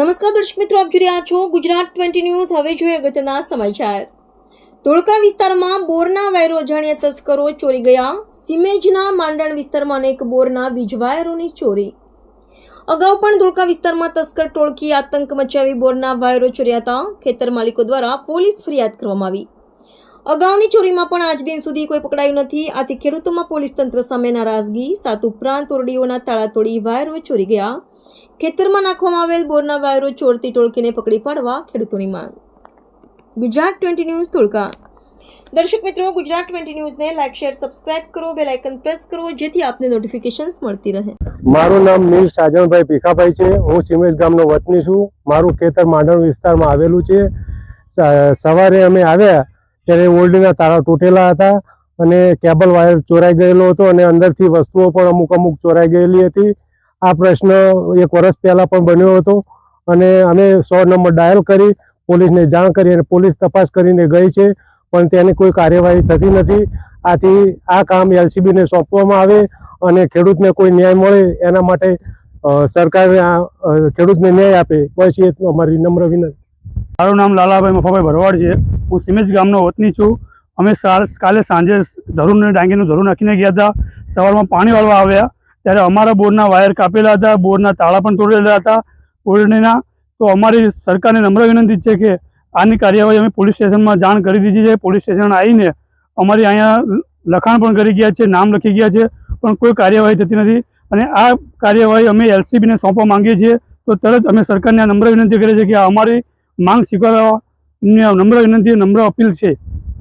નમસ્કાર દર્શક મિત્રો, આપ જોઈ રહ્યા છો ગુજરાત ટ્વેન્ટી ન્યૂઝ. હવે જોઈએ અગત્યના સમાચાર. ધોળકા વિસ્તારમાં બોરના વાયરો અજાણ્યા તસ્કરો ચોરી ગયા. સિમેજના માંડણ વિસ્તારમાં અનેક બોરના વીજ વાયરોની ચોરી. અગાઉ પણ ધોળકા વિસ્તારમાં તસ્કર ટોળકી આતંક મચાવી બોરના વાયરો ચોર્યા હતા. ખેતર માલિકો દ્વારા પોલીસ ફરિયાદ કરવામાં આવી. અગાઉની ચોરીમાં પણ આજ દિન સુધી કોઈ પકડાયું નથી. આથી ખેડૂતોમાં પોલીસ તંત્ર સામે નારાજગી. સાત ઉપરાંત ઓરડીઓના તાળા તોડી વાયરો ચોરી ગયા. ખેતરમાં નાખવામાં આવેલ બોરના વાયરો ચોરતી ટોળકીને પકડી પાડવા ખેડૂતોની માંગ. Gujarat twenty news, Dholka. દર્શક મિત્રો, ગુજરાત ટ્વેન્ટી ન્યૂઝને લાઈક શેર, સબસ્ક્રાઇબ કરો. બેલ આઇકન પ્રેસ કરો, જેથી આપને નોટિફિકેશન્સ મળતી રહે. મારું નામ મીર સાજણભાઈ ભીખાભાઈ છે. હું સિમેશ ગામનો વતની છું. મારું ખેતર માંડણ વિસ્તારમાં આવેલું છે. સવારે અમે આવ્યા ત્યારે ઓલ્ડના તારા તૂટેલા હતા અને કેબલ વાયર ચોરાઈ ગયેલો હતો અને અંદરથી વસ્તુઓ પણ અમુક અમુક ચોરાઈ ગયેલી હતી. આ પ્રશ્ન એક વર્ષ પહેલાં પણ બન્યો હતો અને અમે સો નંબર ડાયલ કરી, પોલીસને જાણ કરી અને પોલીસ તપાસ કરીને ગઈ છે, પણ તેની કોઈ કાર્યવાહી થતી નથી. આથી આ કામ એલસીબીને સોંપવામાં આવે અને ખેડૂતને કોઈ ન્યાય મળે એના માટે સરકારે આ ખેડૂતને ન્યાય આપે. બસ એ અમારી નમ્ર વિનંતી. મારું નામ લાલાભાઈ મફાભાઈ ભરવાડ છે. હું સિમેજ ગામનો વતની છું. અમે કાલે સાંજે ધરુણને ડાંગીનું ધરું નાખીને ગયા હતા. સવારમાં પાણી વાળવા આવ્યા. ત્યારે અમારા બોરના વાયર કાપેલા હતા. બોરના તાળા પણ તોડેલા હતા ઓરડીના તો અમારી સરકારને નમ્ર વિનંતી છે કે આની કાર્યવાહી અમે પોલીસ સ્ટેશનમાં જાણ કરી દીધી છે. પોલીસ સ્ટેશન આવીને અમારી અહીંયા લખાણ પણ કરી ગયા છે, નામ લખી ગયા છે, પણ કોઈ કાર્યવાહી થતી નથી. અને આ કાર્યવાહી અમે એલસીબીને સોંપવા માંગીએ છીએ. તો તરત અમે સરકારને નમ્ર વિનંતી કરીએ છીએ કે અમારી માંગ સ્વીકારવા. નમ્ર વિનંતી નમ્ર અપીલ છે.